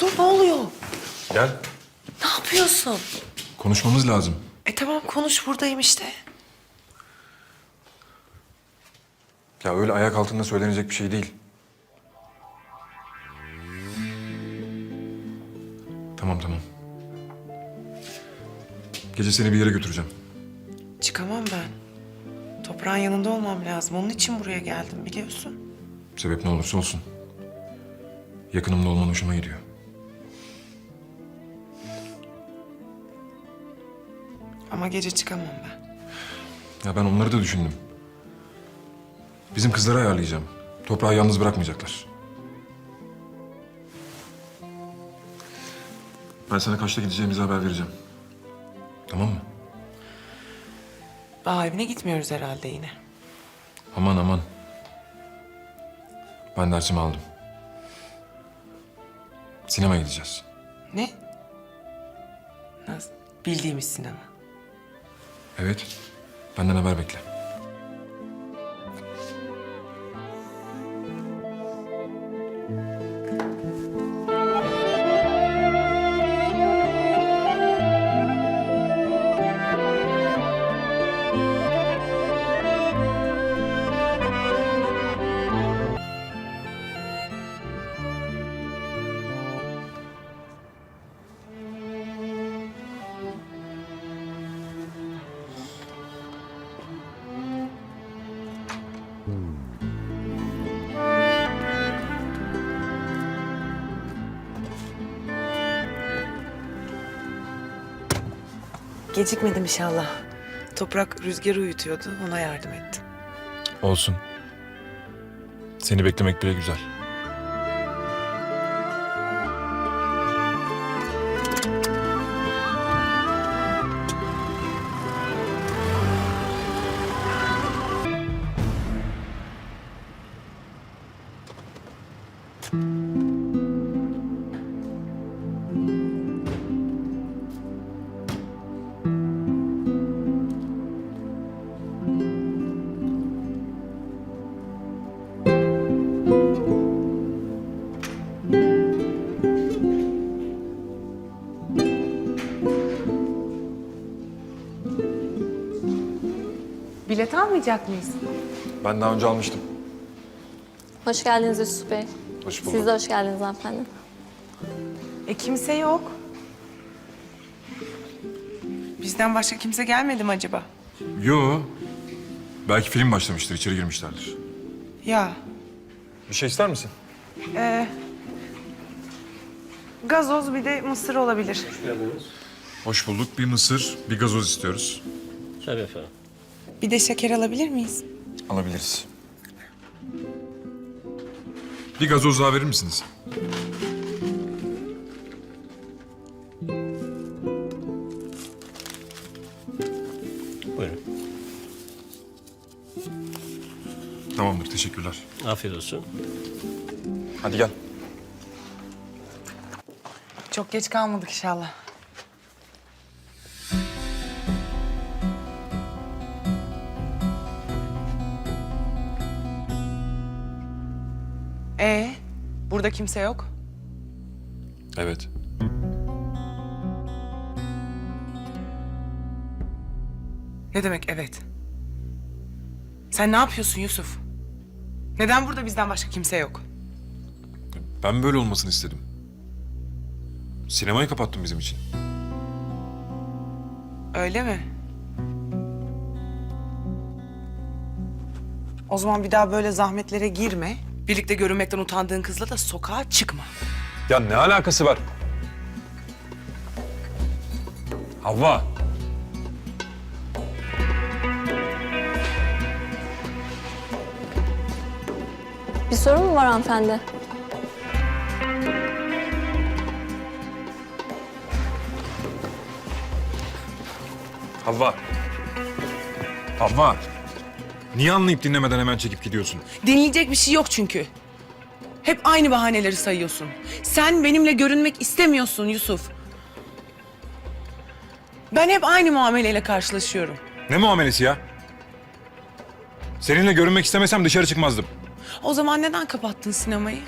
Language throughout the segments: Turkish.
dur ne oluyor? Gel. Ne yapıyorsun? Konuşmamız lazım. E tamam konuş buradayım işte. Ya öyle ayak altında söylenecek bir şey değil. Tamam tamam. Gece seni bir yere götüreceğim. Çıkamam ben. Toprağın yanında olmam lazım. Onun için buraya geldim biliyorsun. Sebep ne olursa olsun. Yakınımda olman hoşuma gidiyor. Ama gece çıkamam ben. Ya ben onları da düşündüm. Bizim kızları ayarlayacağım. Toprağı yalnız bırakmayacaklar. Ben sana kaçta gideceğimizi haber vereceğim. Tamam mı? Daha evine gitmiyoruz herhalde yine. Aman aman. Ben dersimi aldım. Sinemaya gideceğiz. Ne? Nasıl? Bildiğimiz sinema. Evet. Benden haber bekle. Gecikmedim inşallah. Toprak rüzgarı uyutuyordu. Ona yardım ettim. Olsun. Seni beklemek bile güzel. Bilet almayacak mıyız? Ben daha önce almıştım. Hoş geldiniz Yusuf Bey. Hoş bulduk. Siz de hoş geldiniz hanımefendi. E kimse yok. Bizden başka kimse gelmedi mi acaba? Yo. Belki film başlamıştır, içeri girmişlerdir. Ya Bir şey ister misin? gazoz bir de mısır olabilir. Hoş bulduk. Bir mısır, bir gazoz istiyoruz. Tabii efendim. Bir de şeker alabilir miyiz? Alabiliriz. Bir gazoz daha verir misiniz? Buyurun. Tamamdır, teşekkürler. Afiyet olsun. Hadi gel. Çok geç kalmadık inşallah. Ee, burada kimse yok. Evet. Ne demek evet? Sen ne yapıyorsun Yusuf? Neden burada bizden başka kimse yok? Ben böyle olmasını istedim. Sinemayı kapattım bizim için. Öyle mi? O zaman bir daha böyle zahmetlere girme. Birlikte görünmekten utandığın kızla da sokağa çıkma. Ya ne alakası var? Havva. Bir sorun mu var hanımefendi? Havva. Havva. Niye anlayıp dinlemeden hemen çekip gidiyorsun? Dinleyecek bir şey yok çünkü. Hep aynı bahaneleri sayıyorsun. Sen benimle görünmek istemiyorsun Yusuf. Ben hep aynı muameleyle karşılaşıyorum. Ne muamelesi ya? Seninle görünmek istemesem dışarı çıkmazdım. O zaman neden kapattın sinemayı?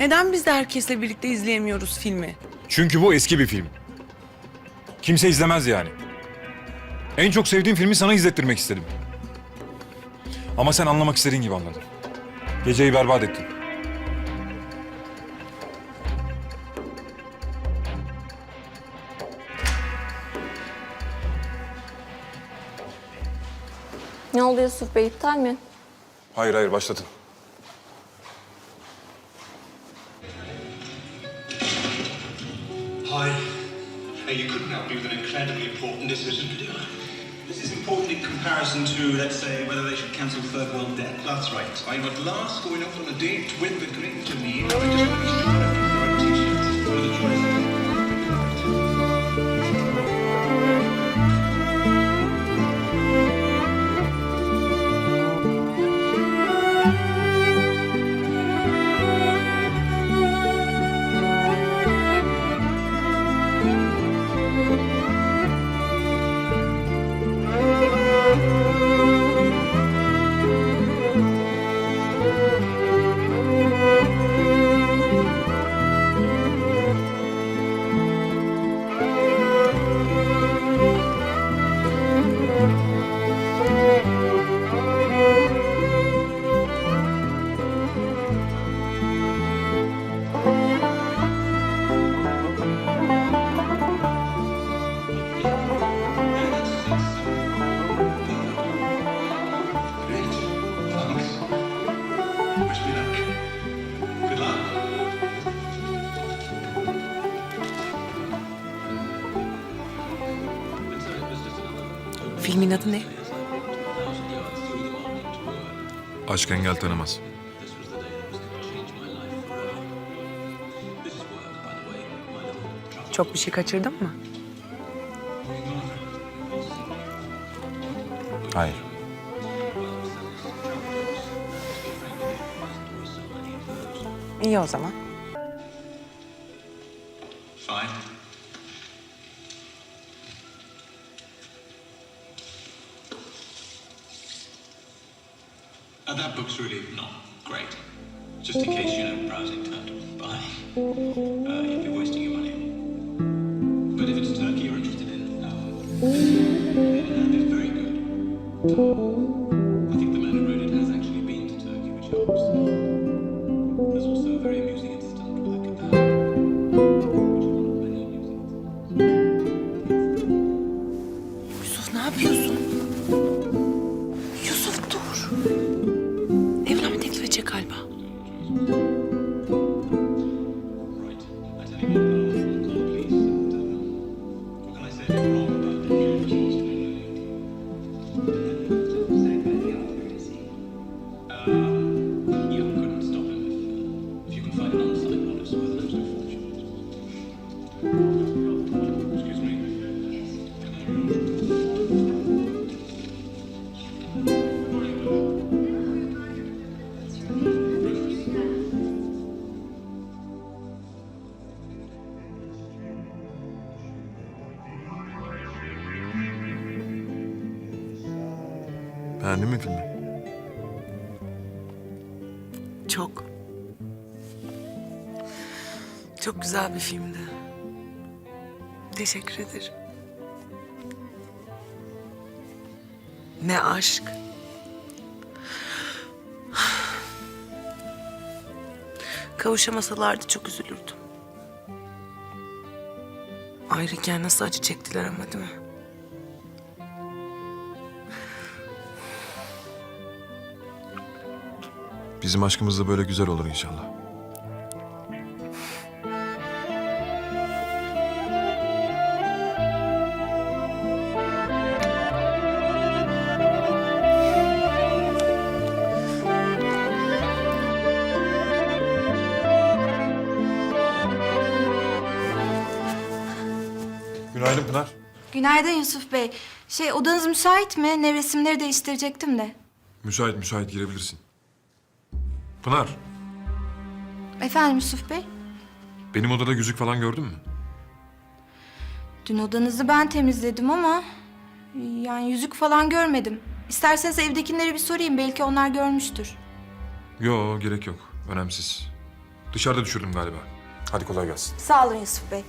Neden biz de herkesle birlikte izleyemiyoruz filmi? Çünkü bu eski bir film. Kimse izlemez yani. En çok sevdiğim filmi sana izlettirmek istedim. Ama sen anlamak istediğin gibi anladın. Geceyi berbat ettin. Ne oldu Yusuf Bey iptal mi? Hayır hayır başlatın. Hi. Uh, you couldn't help me with an incredibly important decision to do. Is important in comparison to, let's say, whether they should cancel Third World Debt. That's right. I'm at last going out on a date with the green to Filmin adı ne? Aşk engel tanımaz. Çok bir şey kaçırdın mı? Hayır. İyi. Fine. That book's really not great. Just in case, you know, browsing turned by. Uh, you'd be wasting your money. But if it's Turkey you're interested in, um, Beğendin mi filmi? Çok. Çok güzel bir filmdi. Teşekkür ederim. Ne aşk. Kavuşamasalardı çok üzülürdüm. Ayrıken nasıl acı çektiler ama değil mi? Bizim aşkımız da böyle güzel olur inşallah. Günaydın Pınar. Günaydın Yusuf Bey. Şey odanız müsait mi? Nevresimleri değiştirecektim de. Müsait müsait girebilirsin. Pınar, Efendim Yusuf Bey? benim odada yüzük falan gördün mü? Dün odanızı ben temizledim ama... Yani yüzük falan görmedim. İsterseniz evdekileri bir sorayım. Belki onlar görmüştür. Yo, gerek yok. Önemsiz. Dışarıda düşürdüm galiba. Hadi kolay gelsin. Sağ olun Yusuf Bey.